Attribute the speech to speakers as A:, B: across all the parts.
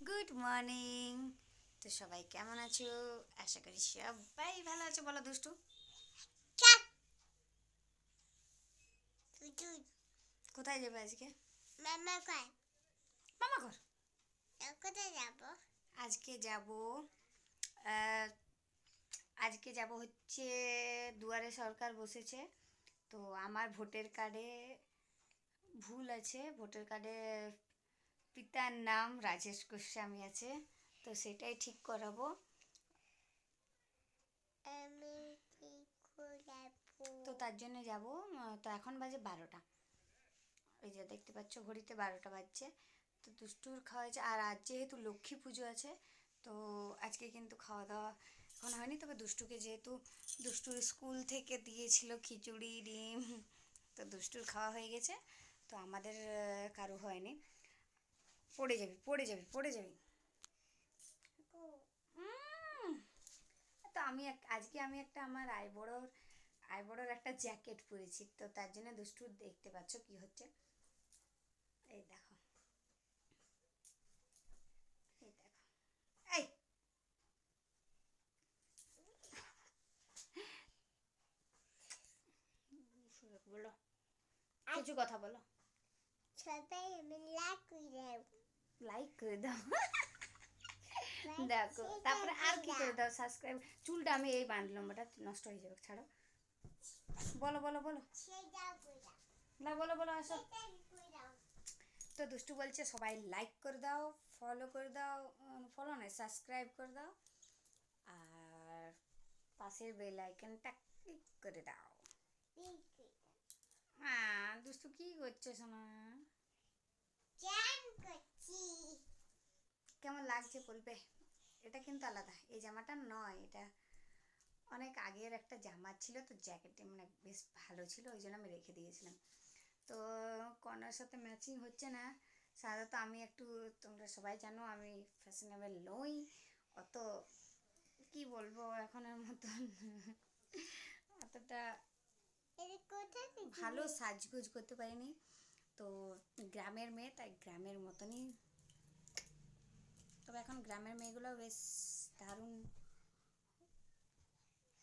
A: Good morning তো সবাই কেমন আছো? আশা করি সবাই ভালো আছো বলো দুষ্টু। কোথায় যাবে আজকে?
B: মামা কয়
A: মামা ঘর?
B: কোথায় যাব?
A: আজকে যাব আজকে যাব হচ্ছে দুয়ারে সরকার বসেছে। তো আমার ভোটার কার্ডে ভুল আছে ভোটার কার্ডে পিতার নাম রাজেশ গোস্বামী আছে তো সেটাই ঠিক করাবো। তো তার জন্য যাব তো এখন বাজে বারোটা। ওই যে দেখতে পাচ্ছ ঘড়িতে বারোটা বাজছে তো দুষ্টুর খাওয়া হয়েছে। আর আজ যেহেতু লক্ষ্মী পুজো আছে তো আজকে কিন্তু খাওয়া দাওয়া এখন হয়নি। তবে দুষ্টুকে যেহেতু দুষ্টুর স্কুল থেকে দিয়েছিল খিচুড়ি ডিম তো দুষ্টুর খাওয়া হয়ে গেছে। তো আমাদের কারও হয়নি। পড়ে যাবি পড়ে যাবি পড়ে যাবি। তো আমি আজকে আমি একটা আমার আইবড়োর আইবড়োর একটা জ্যাকেট পরেছি তো তার জন্য দুষ্টু দেখতে পাচ্ছ কি হচ্ছে। এই দেখো। এই দেখো। এই। বলো। কিছু কথা বলো।
B: সবাই আমি লাইক করে
A: লাইক করে। দাও দেখো তারপরে আর কি করে দাও? সাবস্ক্রাইব চুলটা আমি এই বাঁধলাম ওটা নষ্ট হয়ে যাবে ছাড়ো। বলো বলো বলো। না বলো বলো আসো। তো দুষ্টু বলছে সবাই লাইক করে দাও ফলো করে দাও ফলো নয় সাবস্ক্রাইব করে দাও। আর পাশের বেল আইকনটা ক্লিক করে দাও। হ্যাঁ দুষ্টু কি করছে
B: করছি।
A: কেমন লাগছে বলবে? এটা কিন্তু আলাদা। এই জামাটা নয় এটা অনেক আগের একটা জামা ছিল তো জ্যাকেটে মানে বেশ ভালো ছিল ওই জন্য আমি রেখে দিয়েছিলাম। তো কর্নার সাথে ম্যাচিং হচ্ছে না। সাধারণত আমি একটু তোমরা সবাই জানো আমি ফ্যাশনেবল নই। অত কি বলব এখনের মতন? অতটা ভালো সাজগোজ করতে পারিনি। তো গ্রামের মেয়ে তাই গ্রামের মতনই। তবে এখন গ্রামের মেয়েগুলো বেশ দারুণ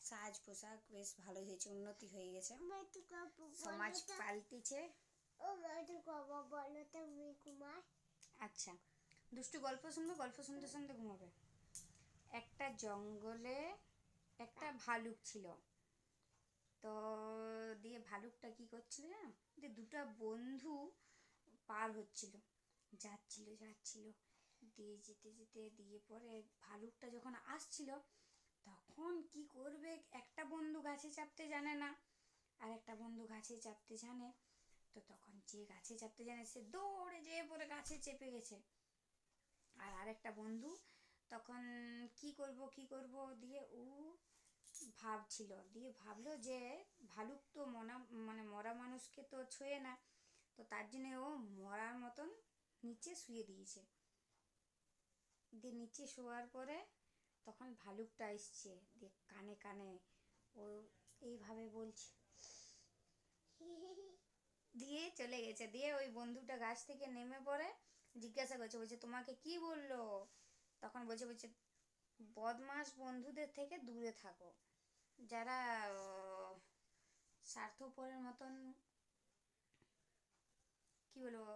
A: সাজ পোশাক বেশ ভালো হয়েছে উন্নতি হয়ে গেছে। সমাজ পাল্টিছে। আচ্ছা দুষ্টু গল্প শুনবে গল্প শুনতে শুনতে ঘুমাবে। একটা জঙ্গলে একটা ভালুক ছিল। তো দিয়ে ভালুকটা কি করছিল যে দুটো বন্ধু পার হচ্ছিল। যাচ্ছিল যাচ্ছিল। দিয়ে যেতে যেতে দিয়ে পরে ভালুকটা যখন আসছিল, তখন কি করবে? একটা বন্ধু গাছে চাপতে জানে না। আর একটা বন্ধু গাছে চাপতে জানে। তো তখন যে গাছে চাপতে জানে, সে দৌড়ে যেয়ে পরে গাছে চেপে গেছে। আর আরেকটা বন্ধু তখন কি করব কি করব? দিয়ে ও ভাবছিল। দিয়ে ভাবলো যে ভালুক তো মনা মানে মরা মানুষকে তো ছোঁয়ে না, তো তার জন্য ও মরার মতন নিচে শুয়ে দিয়েছে। দিয়ে নিচে শোয়ার পরে তখন ভালুকটা এসছে, দিয়ে কানে কানে ও এইভাবে বলছে, দিয়ে চলে গেছে। দিয়ে ওই বন্ধুটা গাছ থেকে নেমে পড়ে, জিজ্ঞাসা করছে, বলছে, তোমাকে কি বলল? তখন বলছে বলছে, বদমাস বন্ধুদের থেকে দূরে থাকো। যারা স্বার্থপরের মতন কি বলব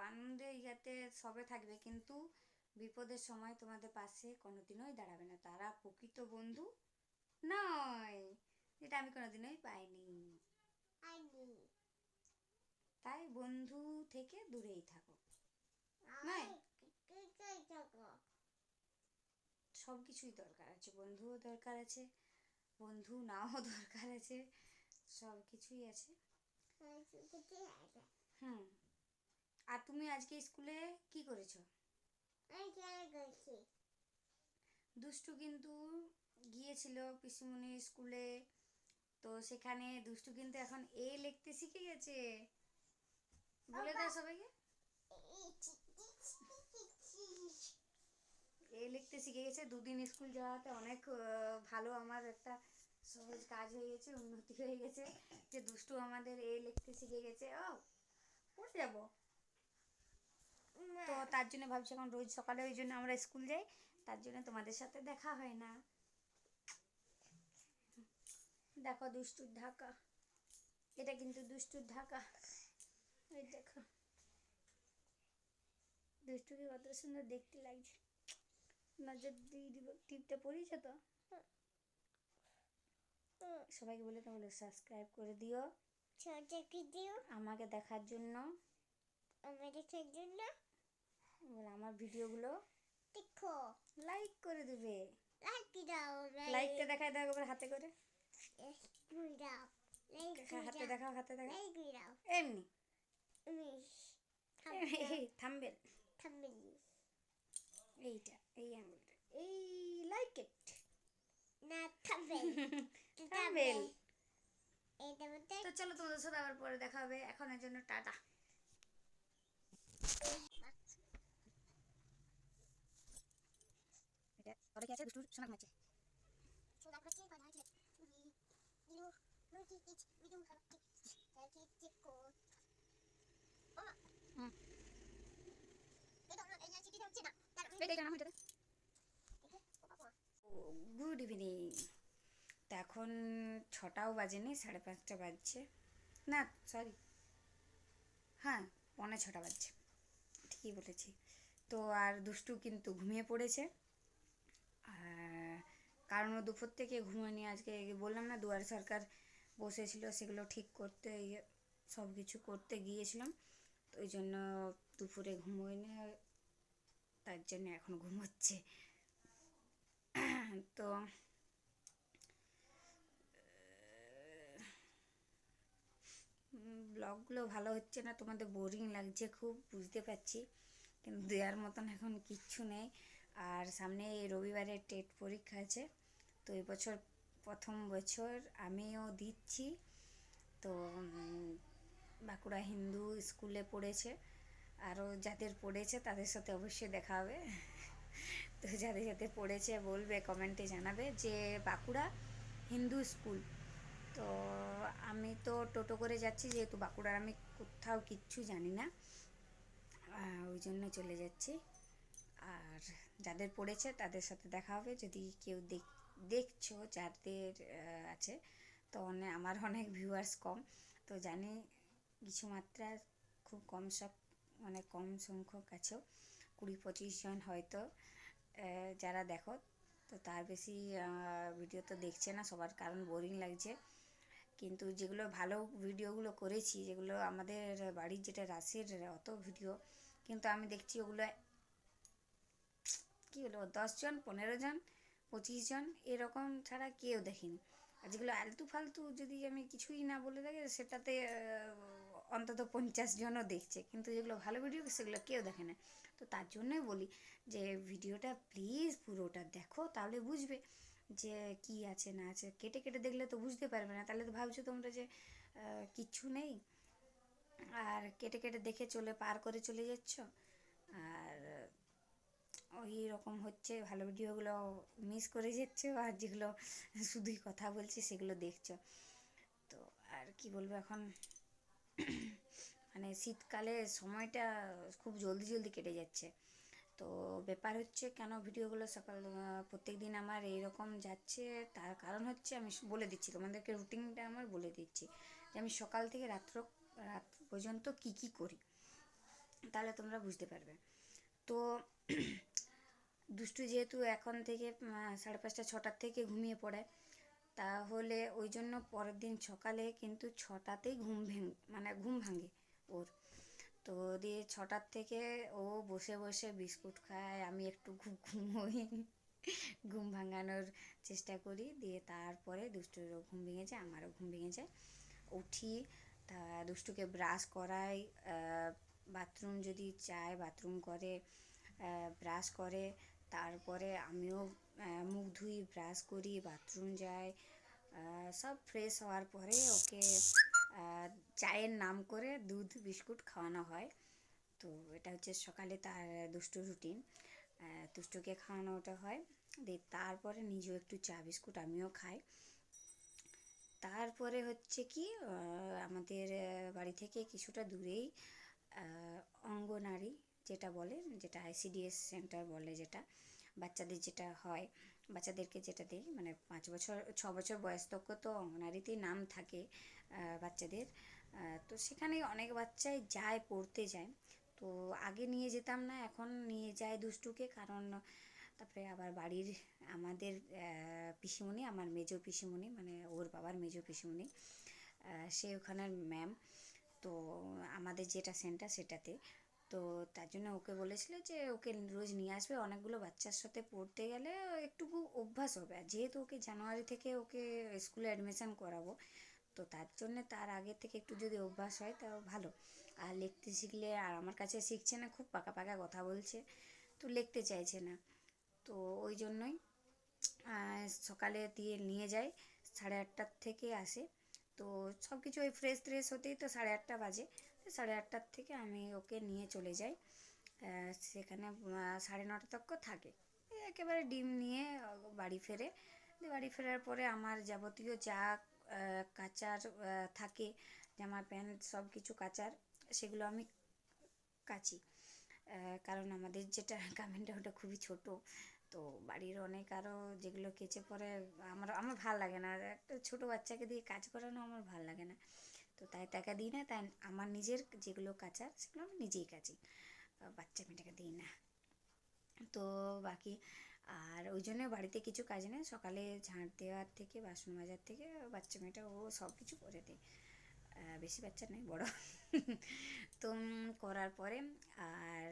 A: আনন্দে ইয়াতে সবে থাকবে কিন্তু বিপদের সময় তোমাদের পাশে কোনোদিনই দাঁড়াবে না। তারা প্রকৃত বন্ধু নয় যেটা আমি কোনোদিনই পাইনি। তাই বন্ধু থেকে দূরেই থাকো।
B: থাকো।
A: সব কিছুই দরকার আছে বন্ধুও দরকার আছে বন্ধু নাও দরকার আছে, সব কিছুই আছে। হুম। আর তুমি আজকে স্কুলে কি করেছ? দুষ্টু কিন্তু গিয়েছিল পিসিমণির স্কুলে, তো সেখানে দুষ্টু কিন্তু এখন এ লিখতে শিখে গেছে। বলে দাও সবাইকে। এ লিখতে শিখে গেছে। দুদিন স্কুল যাওয়াতে অনেক ভালো আমার একটা সহজ কাজ হয়ে গেছে উন্নতি হয়ে গেছে যে দুষ্টু আমাদের এ লিখতে শিখে গেছে ও পড়ে যাব। তো তার জন্য ভাবছি এখন রোজ সকালে ওই জন্য আমরা স্কুল যাই তার জন্য তোমাদের সাথে দেখা হয় না। দেখো দুষ্টুর ঢাকা। এটা কিন্তু দুষ্টুর ঢাকা। এই দেখো। দুষ্টুকে কত সুন্দর দেখতে লাগছে। নজর দিয়ে দিব টিপটা পড়িয়েছে তো? সবাইকে বলে তো বলে সাবস্ক্রাইব করে দিও।
B: ছোট ভিডিও
A: আমাকে দেখার জন্য।
B: আমাদের জন্য।
A: বলে আমার ভিডিওগুলো
B: দেখো।
A: লাইক করে দেবে।
B: লাইক দাও
A: লাইকটা দেখায় দাও একবার হাতে করে।
B: দাও
A: হাতে দেখাও হাতে দেখাও।
B: দাও
A: এমনি।
B: মিস
A: থামবেল
B: থাম্বনেল
A: এইটা এই আঙুলটা এই লাইক ইট
B: না থাম্বনেল এটা
A: তো চলো তোমাদের সাথে আবার পরে দেখা হবে এখনের জন্য টাটা ওটা কি আছে দুষ্টুর সোনা ঘুমাচ্ছে
B: সোনা করছে কথা আছে ইলু লুকি ইচ বিদু হাতে তাকি চিকো
A: হুম।
B: এটা না এই চিঠি হচ্ছে না তার
A: এই জানা গুড ইভিনিং এখন ছটাও বাজেনি, সাড়ে পাঁচটা বাজছে। না সরি হ্যাঁ পৌনে ছটা বাজছে। ঠিকই বলেছি। তো আর দুষ্টু কিন্তু ঘুমিয়ে পড়েছে। কারণ ও দুপুর থেকে ঘুমায়নি, আজকে বললাম না, দুয়ার সরকার বসেছিল, সেগুলো ঠিক করতে ইয়ে সব কিছু করতে গিয়েছিলাম। তো ওই জন্য দুপুরে ঘুমোয়নি, তার জন্য এখন ঘুমোচ্ছে। তো ব্লগগুলো ভালো হচ্ছে না, তোমাদের বোরিং লাগছে, খুব বুঝতে পারছি। কিন্তু দেওয়ার মতন এখন কিচ্ছু নেই। আর সামনে রবিবারে টেট পরীক্ষা আছে, তো এবছর প্রথম বছর আমিও দিচ্ছি। তো বাঁকুড়া হিন্দু স্কুলে পড়েছে। আরও যাদের পড়েছে তাদের সাথে অবশ্যই দেখা হবে। তো যাদের যাদের পড়েছে বলবে, কমেন্টে জানাবে যে বাঁকুড়া হিন্দু স্কুল। তো আমি তো টোটো করে যাচ্ছি, যেহেতু বাঁকুড়ার আমি কোথাও কিচ্ছু জানি না। ওই জন্য চলে যাচ্ছি। আর যাদের পড়েছে তাদের সাথে দেখা হবে। যদি কেউ দেখ, দেখছ যাদের আছে, তো অনেক আমার অনেক ভিউয়ার্স কম। তো জানি কিছু মাত্রা খুব কম সব মানে কম সংখ্যক আছেও কুড়ি পঁচিশ জন হয়তো যারা দেখো, তো তার বেশি ভিডিও তো দেখছে না। সবার কারণ বোরিং লাগছে। কিন্তু যেগুলো ভালো ভিডিওগুলো করেছি, যেগুলো আমাদের বাড়ির যেটা রাশির অত ভিডিও, কিন্তু আমি দেখছি ওগুলো কী বলব দশজন পনেরো জন, পঁচিশ জন, এরকম ছাড়া কেউ দেখেনি। আর যেগুলো আলতু ফালতু যদি আমি কিছুই না বলে থাকি, সেটাতে অন্তত পঞ্চাশ জনও দেখছে। কিন্তু যেগুলো ভালো ভিডিও, সেগুলো কেউ দেখে না। তো তার জন্যই বলি যে, ভিডিওটা প্লিজ পুরোটা দেখো, তাহলে বুঝবে। যে কি আছে, না আছে, কেটে কেটে দেখলে তো বুঝতে পারবে না। তাহলে তো ভাবছ তোমরা যে কিচ্ছু নেই। আর কেটে কেটে দেখে চলে, পার করে চলে যাচ্ছ। আর ওই রকম হচ্ছে, ভালো ভিডিওগুলো মিস করে যাচ্ছ, আর যেগুলো শুধুই কথা বলছি, সেগুলো দেখছ। তো আর কি বলব এখন? মানে শীতকালে সময়টা খুব জলদি জলদি কেটে যাচ্ছে। তো ব্যাপার হচ্ছে কেন ভিডিওগুলো সকাল প্রত্যেক দিন আমার এইরকম যাচ্ছে, তার কারণ হচ্ছে আমি বলে দিচ্ছি, তোমাদেরকে রুটিনটা আমার বলে দিচ্ছি যে আমি সকাল থেকে রাত্র, রাত পর্যন্ত কি কি করি, তাহলে তোমরা বুঝতে পারবে। তো দুষ্টু যেহেতু এখন থেকে সাড়ে পাঁচটা, ছটার থেকে ঘুমিয়ে পড়ে, তাহলে ওই জন্য পরের দিন সকালে কিন্তু ছটাতেই ঘুম ভেঙ মানে ঘুম ভাঙে ওর। তো দিয়ে ছটার থেকে ও বসে বসে বিস্কুট খায়, আমি একটু ঘুম ঘুমোই, ঘুম ভাঙানোর চেষ্টা করি। দিয়ে তারপরে দুষ্টুরও ঘুম ভেঙে যায় আমারও ঘুম ভেঙে যায় উঠি, তা দুষ্টুকে ব্রাশ করাই বাথরুম যদি চায় বাথরুম করে ব্রাশ করে। তারপরে আমিও মুখ ধুই ব্রাশ করি বাথরুম যাই সব ফ্রেশ হওয়ার পরে ওকে চায়ের নাম করে দুধ, বিস্কুট খাওয়ানো হয়। তো এটা হচ্ছে সকালে তার দুষ্টু রুটিন। দুষ্টুকে খাওয়ানোটা হয়। দিয়ে তারপরে নিজেও একটু চা, বিস্কুট আমিও খাই। তারপরে হচ্ছে কি আমাদের বাড়ি থেকে কিছুটা দূরেই অঙ্গনারী যেটা বলে, যেটা আইসিডিএস সেন্টার বলে যেটা, বাচ্চাদের যেটা হয়, বাচ্চাদেরকে যেটা দেয় মানে পাঁচ বছর, ছ বছর বয়স তক তো অঙ্গনারীতেই নাম থাকে। বাচ্চাদের। তো সেখানে অনেক বাচ্চাই যায়, পড়তে যায়। তো আগে নিয়ে যেতাম না, এখন নিয়ে যায় দুষ্টুকে। কারণ তারপরে আবার বাড়ির আমাদের পিসিমণি, আমার মেজো পিসিমণি মানে ওর বাবার মেজো পিসিমণি সে ওখানের ম্যাম তো আমাদের যেটা সেন্টার সেটাতে। তো তার জন্য ওকে বলেছিল যে ওকে রোজ নিয়ে আসবে। অনেকগুলো বাচ্চার সাথে পড়তে গেলে একটুকু অভ্যাস হবে। আর যেহেতু ওকে জানুয়ারি থেকে ওকে স্কুলে অ্যাডমিশন করাবো তো তার জন্য তার আগে থেকে একটু যদি অভ্যাস হয় তাও ভালো। আর লিখতে শিখলে আর আমার কাছে শিখছে না, খুব পাকা পাকা কথা বলছে, তো লিখতে চাইছে না। তো ওই জন্যই সকালে দিয়ে নিয়ে যায় সাড়ে আটটার থেকে আসে। তো সব কিছু ওই ফ্রেশ ট্রেশ হতেই তো সাড়ে আটটা বাজে সাড়ে আটটার থেকে আমি ওকে নিয়ে চলে যাই। সেখানে সাড়ে নটা তক থাকে। একেবারে ডিম নিয়ে বাড়ি ফেরে। বাড়ি ফেরার পরে আমার যাবতীয় যা কাচার থাকে, জামা প্যান্ট সব কিছু কাচার, সেগুলো আমি কাচি। কারণ আমাদের যেটা গার্মেন্টটা ওটা খুবই ছোট, তো বাড়ির অনেক আরও যেগুলো কেচে পরে আমার আমার ভালো লাগে না। একটা ছোটো বাচ্চাকে দিয়ে কাজ করানো আমার ভালো লাগে না। তো তাই টাকা দিই না, তাই আমার নিজের যেগুলো কাচার, সেগুলো আমি নিজেই কাচি। বাচ্চা মেয়েটাকে দিই না। তো বাকি আর ওই জন্য বাড়িতে কিছু কাজ নেই। সকালে ঝাঁট দেওয়ার থেকে, বাসন মাজার থেকে, বাচ্চা মেয়েটা, ও সব কিছু করে দেয়। বেশি বাচ্চা নেই বড়। তো করার পরে আর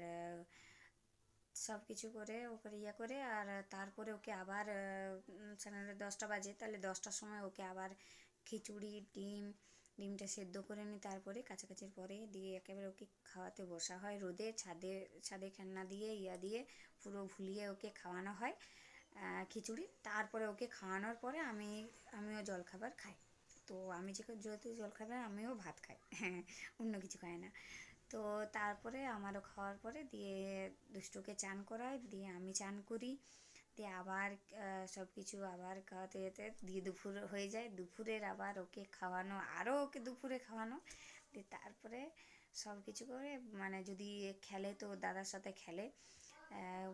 A: সব কিছু করে, ওকে ইয়ে করে, আর তারপরে ওকে আবার সাড়ে দশটা বাজে, তাহলে দশটার সময় ওকে আবার খিচুড়ি, ডিম ডিমটা সেদ্ধ করে নিই তারপরে কাছাকাছির পরে দিয়ে একেবারে ওকে খাওয়াতে বসা হয় রোদে, ছাদে ছাদে খেলনা দিয়ে, ইয়া দিয়ে পুরো ভুলিয়ে ওকে খাওয়ানো হয় খিচুড়ি। তারপরে ওকে খাওয়ানোর পরে আমি, আমিও জলখাবার খাই। তো আমি যে যেহেতু জলখাবার, আমিও ভাত খাই। অন্য কিছু খাই না। তো তারপরে আমারও খাওয়ার পরে দিয়ে দুষ্টুকে চান করায় দিয়ে আমি চান করি। দিয়ে আবার সব কিছু আবার খাওয়াতে, যেতে দিয়ে দুপুর হয়ে যায়। দুপুরের আবার ওকে খাওয়ানো আরও ওকে দুপুরে খাওয়ানো। দিয়ে তারপরে সব কিছু করে মানে যদি খেলে তো দাদার সাথে খেলে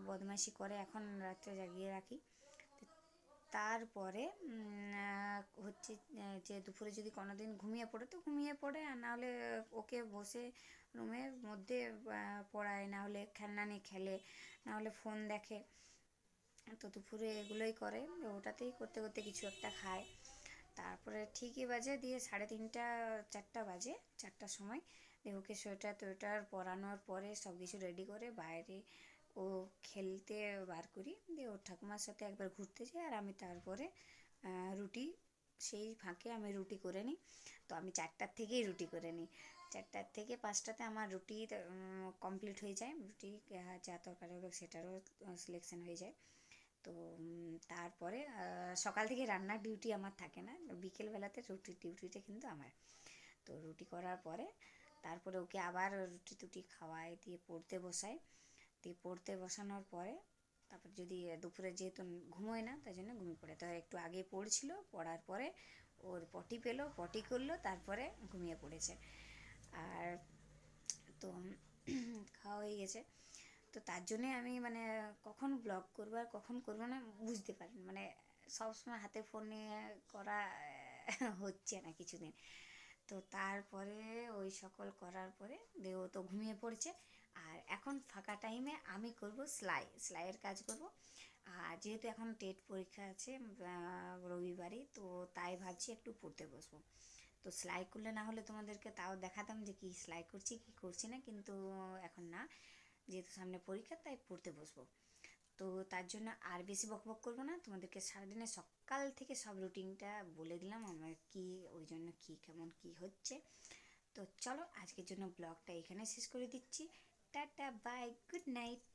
A: বদমাইশি করে এখন রাত্রে জাগিয়ে রাখি। তারপরে হচ্ছে যে দুপুরে যদি কোনো দিন ঘুমিয়ে পড়ে তো ঘুমিয়ে পড়ে। আর নাহলে ওকে বসে রুমের মধ্যে পড়ায়, না হলে খেলনা নিয়ে খেলে, না হলে ফোন দেখে। তো দুপুরে এগুলোই করে। ওটাতেই করতে করতে কিছু একটা খায়। তারপরে ঠিকই বাজে, দিয়ে সাড়ে তিনটা, চারটা বাজে, চারটার সময়। দিয়ে ওকে সোয়েটার টোয়েটার পরানোর পরে সব কিছু রেডি করে বাইরে ও খেলতে বার করি। দিয়ে ওর ঠাকুমার সাথে একবার ঘুরতে যাই আর আমি তারপরে রুটি, সেই ফাঁকে আমি রুটি করে নিই। তো আমি চারটার থেকেই রুটি করে নিই। চারটার থেকে পাঁচটাতে আমার রুটি কমপ্লিট হয়ে যায়। রুটি যা তরকারি হবে সেটারও সিলেকশন হয়ে যায়। তো তারপরে সকাল থেকে রান্নার ডিউটি আমার থাকে না। বিকেলবেলাতে রুটির ডিউটিটা কিন্তু আমার। তো রুটি করার পরে, তারপরে ওকে আবার রুটি টুটি খাওয়াই, দিয়ে পড়তে বসাই। দিয়ে পড়তে বসানোর পরে, তারপর যদি দুপুরে যেহেতু ঘুমোয় না, তাই জন্য ঘুমিয়ে পড়ে। তো একটু আগে পড়ছিল, পড়ার পরে ওর পটি পেল, পটি করল, তারপরে ঘুমিয়ে পড়েছে। আর, তো খাওয়া হয়ে গেছে। তো তার জন্যে আমি মানে কখন ব্লগ করব আর কখন করব না বুঝতে পারি না। মানে সবসময় হাতে ফোন করা হচ্ছে না কিছুদিন। তো তারপরে ওই সকল করার পরে দেও তো ঘুমিয়ে পড়ছে। আর এখন ফাঁকা টাইমে আমি করব সেলাই। সেলাইয়ের কাজ করব। আর যেহেতু এখন টেট পরীক্ষা আছে আহ, রবিবারে তো তাই ভাবছি একটু পড়তে বসবো। তো সেলাই করলে না হলে তোমাদেরকে তাও দেখাতাম যে কি সেলাই করছি কি করছি না কিন্তু এখন না। যেহেতু সামনে পরীক্ষা, তাই পড়তে বসবো। তো তার জন্য আর বেশি বকবক করব না। তোমাদেরকে সারাদিনে সকাল থেকে সব রুটিনটা বলে দিলাম, আমার কি, ওই জন্য কি, কেমন, কি হচ্ছে। তো চলো, আজকের জন্য ব্লগটা এখানে শেষ করে দিচ্ছি। Tata, bye, good night.